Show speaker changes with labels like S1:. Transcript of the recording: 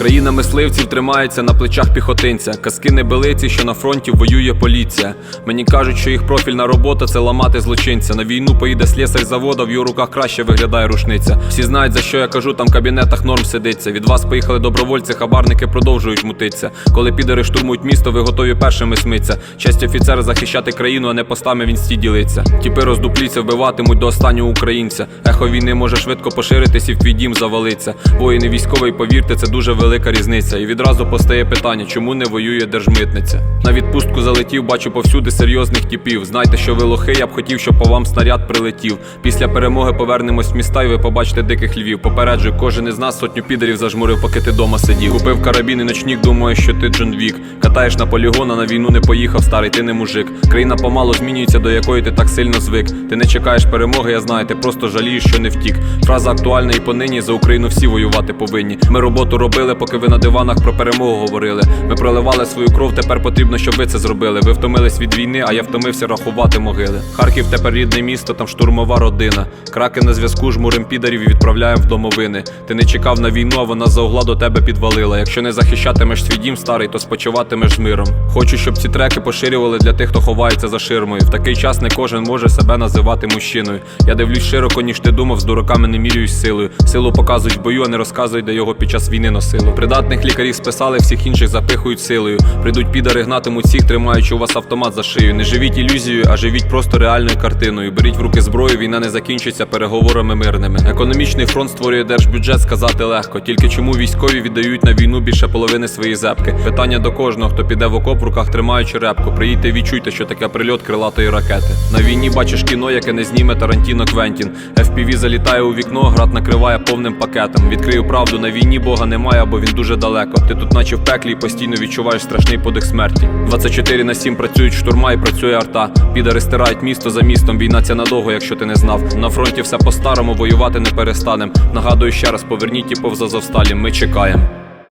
S1: Країна мисливців тримається на плечах піхотинця. Казки небелиці, що на фронті воює поліція. Мені кажуть, що їх профільна робота це ламати злочинця. На війну поїде слесар завода, в його руках краще виглядає рушниця. Всі знають за що я кажу, там в кабінетах норм сидиться. Від вас поїхали добровольці, хабарники продовжують мутитися. Коли підери штурмують місто, ви готові першими смиться. Честь офіцера захищати країну, а не постами він сті ділиться. Тіпи роздупліться, вбиватимуть до останнього українця. Ехо війни може швидко поширитись і в твій дім завалиться. Воїни військовий, повірте, це дуже велика різниця. І відразу постає питання, чому не воює держмитниця. На відпустку залетів, бачу повсюди серйозних тіпів. Знайте, що ви лохи, я б хотів, щоб по вам снаряд прилетів. Після перемоги повернемось в міста, і ви побачите диких львів. Попереджую, кожен із нас сотню підерів зажмурив, поки ти дома сидів. Купив карабін і ночнік, думаю, що ти Джон Вік. Катаєш на полігон, а на війну не поїхав, старий, ти не мужик. Країна помало змінюється, до якої ти так сильно звик. Ти не чекаєш перемоги, я знаю, ти просто жалієш, що не втік. Фраза актуальна і понині за Україну всі воювати повинні. Ми роботу робили, поки ви на диванах про перемогу говорили. Ми проливали свою кров, тепер потрібно, щоб ви це зробили. Ви втомились від війни, а я втомився рахувати могили. Харків тепер рідне місто, там штурмова родина. Краки на зв'язку жмурим підарів і відправляємо в домовини. Ти не чекав на війну, а вона за угла до тебе підвалила. Якщо не захищатимеш свій дім старий, то спочиватимеш з миром. Хочу, щоб ці треки поширювали для тих, хто ховається за ширмою. В такий час не кожен може себе називати мужчиною. Я дивлюсь широко, ніж ти думав, з дураками не мірююсь силою. Силу показують в бою, а не розказують, де його під час війни носило. Придатних лікарів списали, всіх інших запихують силою. Прийдуть підари, гнатимуть всіх, тримаючи у вас автомат за шию. Не живіть ілюзією, а живіть просто реальною картиною. Беріть в руки зброю, війна не закінчиться переговорами мирними. Економічний фронт створює держбюджет, сказати легко. Тільки чому військові віддають на війну більше половини своєї зепки? Питання до кожного, хто піде в окоп в руках, тримаючи репку. Приїдьте, відчуйте, що таке прильот крилатої ракети. На війні бачиш кіно, яке не зніме Тарантіно Квентін. FPV залітає у вікно, град накриває повним пакетом. Відкрию правду, на війні Бога немає, бо він дуже далеко. Ти тут, наче в пеклі, і постійно відчуваєш страшний подих смерті. 24 на 7 працюють штурма і працює арта. Підари стирають місто за містом. Війна ця надовго, якщо ти не знав. На фронті все по-старому, воювати не перестанем. Нагадую ще раз, поверніть і повза Азовсталі, ми чекаємо.